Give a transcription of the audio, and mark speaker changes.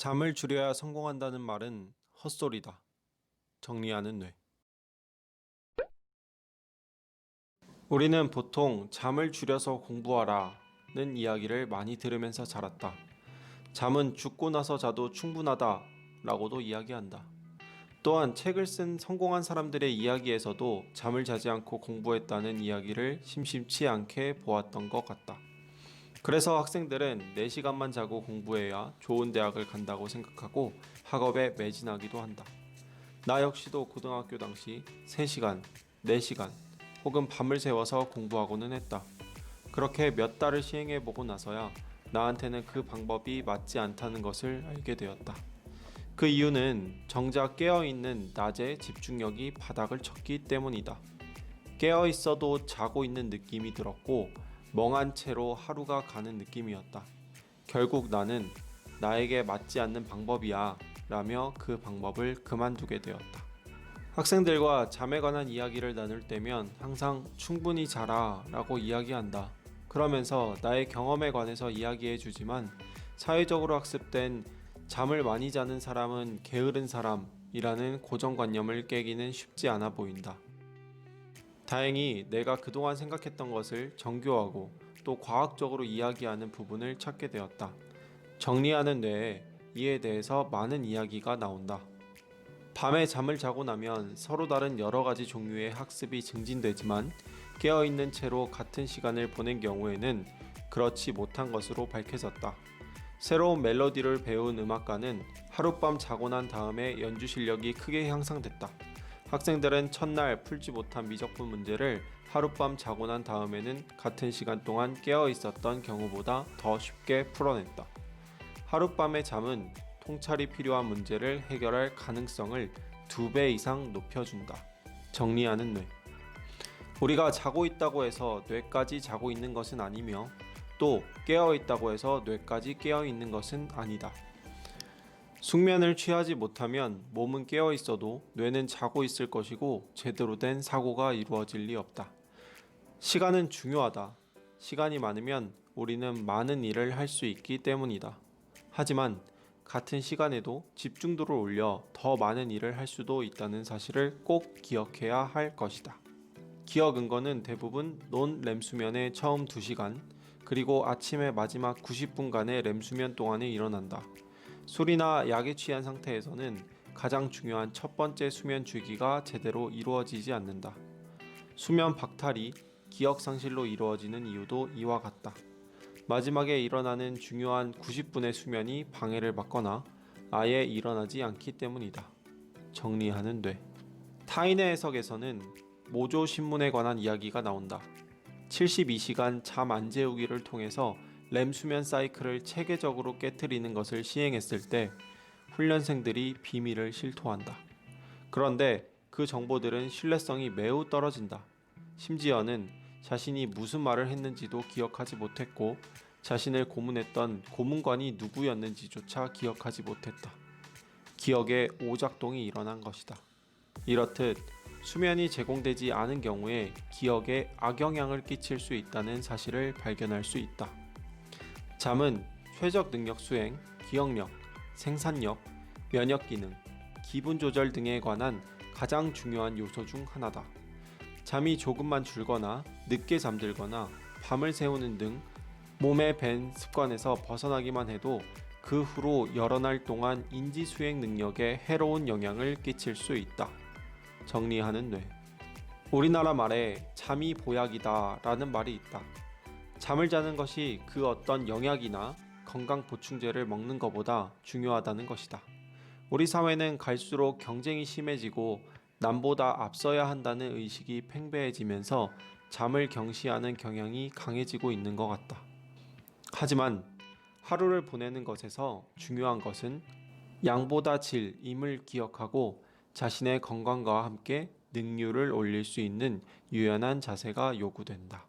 Speaker 1: 잠을 줄여야 성공한다는 말은 헛소리다. 정리하는 뇌. 우리는 보통 잠을 줄여서 공부하라는 이야기를 많이 들으면서 자랐다. 잠은 죽고 나서 자도 충분하다 라고도 이야기한다. 또한 책을 쓴 성공한 사람들의 이야기에서도 잠을 자지 않고 공부했다는 이야기를 심심치 않게 보았던 것 같다. 그래서 학생들은 4시간만 자고 공부해야 좋은 대학을 간다고 생각하고 학업에 매진하기도 한다. 나 역시도 고등학교 당시 3시간, 4시간 혹은 밤을 새워서 공부하고는 했다. 그렇게 몇 달을 시행해 보고 나서야 나한테는 그 방법이 맞지 않다는 것을 알게 되었다. 그 이유는 정작 깨어 있는 낮에 집중력이 바닥을 쳤기 때문이다. 깨어 있어도 자고 있는 느낌이 들었고 멍한 채로 하루가 가는 느낌이었다. 결국 나는 나에게 맞지 않는 방법이야 라며 그 방법을 그만두게 되었다. 학생들과 잠에 관한 이야기를 나눌 때면 항상 충분히 자라 라고 이야기한다. 그러면서 나의 경험에 관해서 이야기해 주지만 사회적으로 학습된 잠을 많이 자는 사람은 게으른 사람이라는 고정관념을 깨기는 쉽지 않아 보인다. 다행히 내가 그동안 생각했던 것을 정교하고 또 과학적으로 이야기하는 부분을 찾게 되었다. 정리하는 뇌에 이에 대해서 많은 이야기가 나온다. 밤에 잠을 자고 나면 서로 다른 여러 가지 종류의 학습이 증진되지만 깨어있는 채로 같은 시간을 보낸 경우에는 그렇지 못한 것으로 밝혀졌다. 새로운 멜로디를 배운 음악가는 하룻밤 자고 난 다음에 연주 실력이 크게 향상됐다. 학생들은 첫날 풀지 못한 미적분 문제를 하룻밤 자고 난 다음에는 같은 시간 동안 깨어 있었던 경우보다 더 쉽게 풀어냈다. 하룻밤의 잠은 통찰이 필요한 문제를 해결할 가능성을 두 배 이상 높여준다. 정리하는 뇌. 우리가 자고 있다고 해서 뇌까지 자고 있는 것은 아니며 또 깨어 있다고 해서 뇌까지 깨어 있는 것은 아니다. 숙면을 취하지 못하면 몸은 깨어 있어도 뇌는 자고 있을 것이고 제대로 된 사고가 이루어질 리 없다. 시간은 중요하다. 시간이 많으면 우리는 많은 일을 할 수 있기 때문이다. 하지만 같은 시간에도 집중도를 올려 더 많은 일을 할 수도 있다는 사실을 꼭 기억해야 할 것이다. 기억 근거는 대부분 논 렘수면의 처음 2시간 그리고 아침의 마지막 90분간의 렘수면 동안에 일어난다. 술이나 약에 취한 상태에서는 가장 중요한 첫 번째 수면 주기가 제대로 이루어지지 않는다. 수면 박탈이 기억 상실로 이루어지는 이유도 이와 같다. 마지막에 일어나는 중요한 90분의 수면이 방해를 받거나 아예 일어나지 않기 때문이다. 정리하는 뇌. 타인의 해석에서는 모조 신문에 관한 이야기가 나온다. 72시간 잠 안 재우기를 통해서 렘 수면 사이클을 체계적으로 깨뜨리는 것을 시행했을 때 훈련생들이 비밀을 실토한다. 그런데 그 정보들은 신뢰성이 매우 떨어진다. 심지어는 자신이 무슨 말을 했는지도 기억하지 못했고 자신을 고문했던 고문관이 누구였는지조차 기억하지 못했다. 기억에 오작동이 일어난 것이다. 이렇듯 수면이 제공되지 않은 경우에 기억에 악영향을 끼칠 수 있다는 사실을 발견할 수 있다. 잠은 최적 능력 수행, 기억력, 생산력, 면역 기능, 기분 조절 등에 관한 가장 중요한 요소 중 하나다. 잠이 조금만 줄거나 늦게 잠들거나 밤을 새우는 등 몸에 밴 습관에서 벗어나기만 해도 그 후로 여러 날 동안 인지 수행 능력에 해로운 영향을 끼칠 수 있다. 정리하는 뇌. 우리나라 말에 잠이 보약이다 라는 말이 있다. 잠을 자는 것이 그 어떤 영약이나 건강 보충제를 먹는 것보다 중요하다는 것이다. 우리 사회는 갈수록 경쟁이 심해지고 남보다 앞서야 한다는 의식이 팽배해지면서 잠을 경시하는 경향이 강해지고 있는 것 같다. 하지만 하루를 보내는 것에서 중요한 것은 양보다 질임을 기억하고 자신의 건강과 함께 능률을 올릴 수 있는 유연한 자세가 요구된다.